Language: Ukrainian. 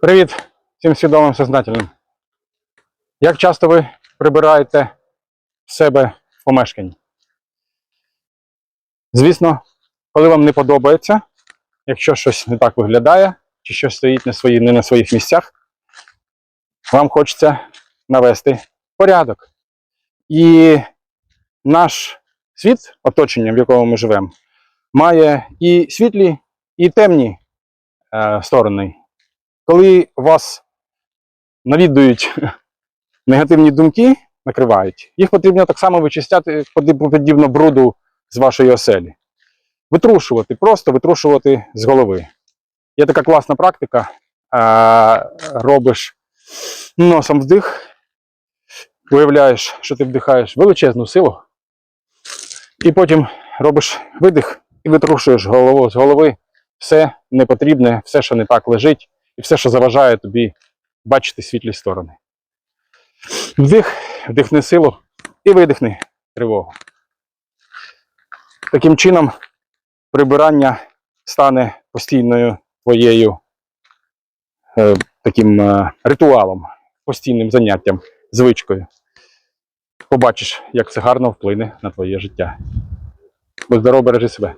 Привіт всім свідомим сознательним. Як часто ви прибираєте в себе в? Звісно, коли вам не подобається, якщо щось не так виглядає, чи щось стоїть не, свої, не на своїх місцях, вам хочеться навести порядок. І наш світ, оточення, в якому ми живемо, має і світлі, і темні е, сторони. Коли вас навідують негативні думки, накривають, їх потрібно так само вичистяти подібно бруду з вашої оселі. Витрушувати, просто витрушувати з голови. Є така класна практика. Робиш носом вдих, виявляєш, що ти вдихаєш величезну силу, і потім робиш видих і витрушуєш голову з голови все непотрібне, все, що не так лежить, і все, що заважає тобі бачити світлі сторони. Вдих, вдихни силу і видихни тривогу. Таким чином, прибирання стане постійною твоєю е, таким е, ритуалом, постійним заняттям, звичкою. Побачиш, як це гарно вплине на твоє життя. Будь здоров, бережи себе.